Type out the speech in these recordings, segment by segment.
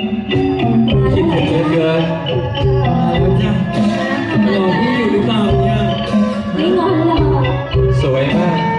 คิดถึงเหอเกินมาแล้วจ้พี่อยู่หรือเปล่าเนี่ย ไม่งอนหรอก สวยมาก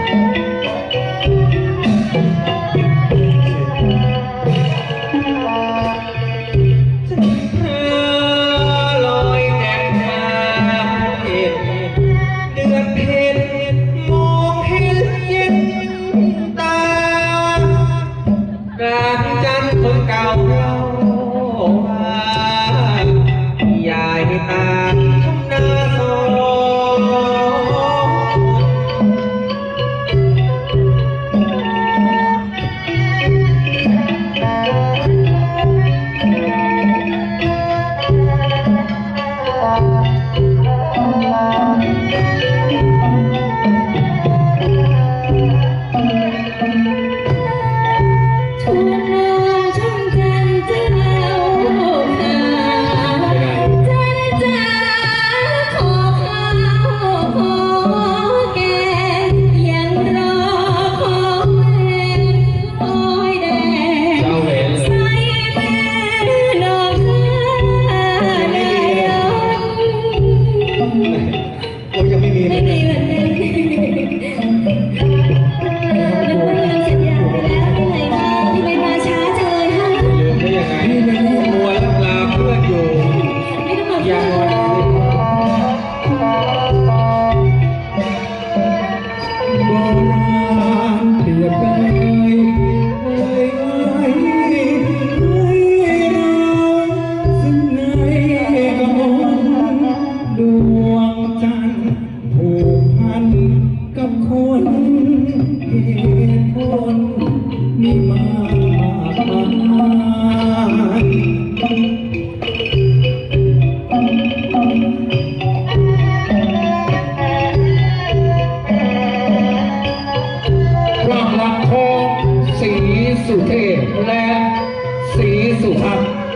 四五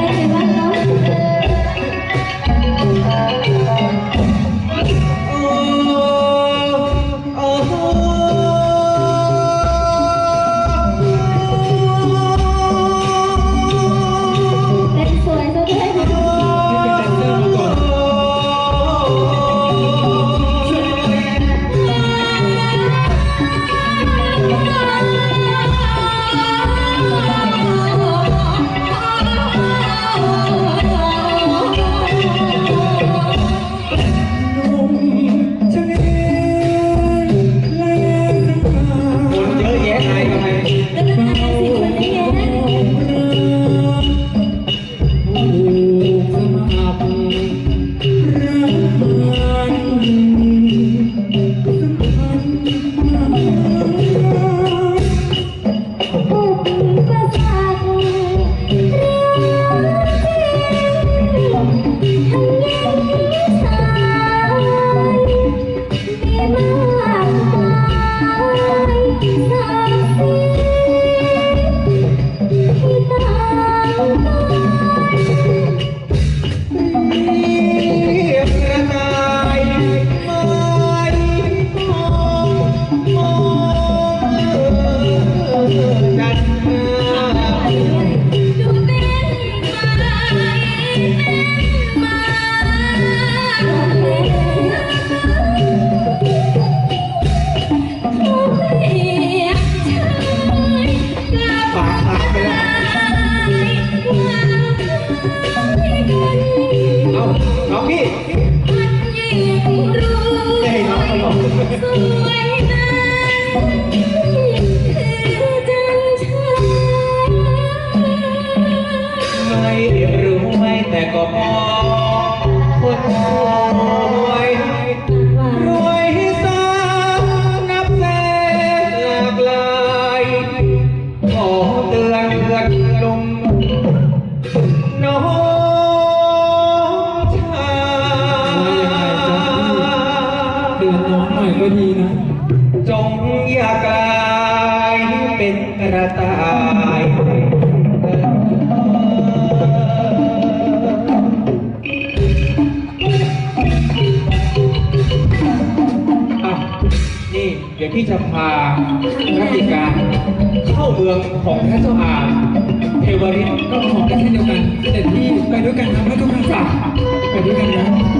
Dale. सुमे ทีนะ จงอย่ากลายเป็นกระต่ายอะนี่เดี๋ยวพี่จะพารัติการเข้าเมืองของพระเจ้าอาเทวริตก็ของกันเช่นเดียวกันเสด็จพี่ไปด้วยกันนะพระทุกท่านไปด้วยกันนะ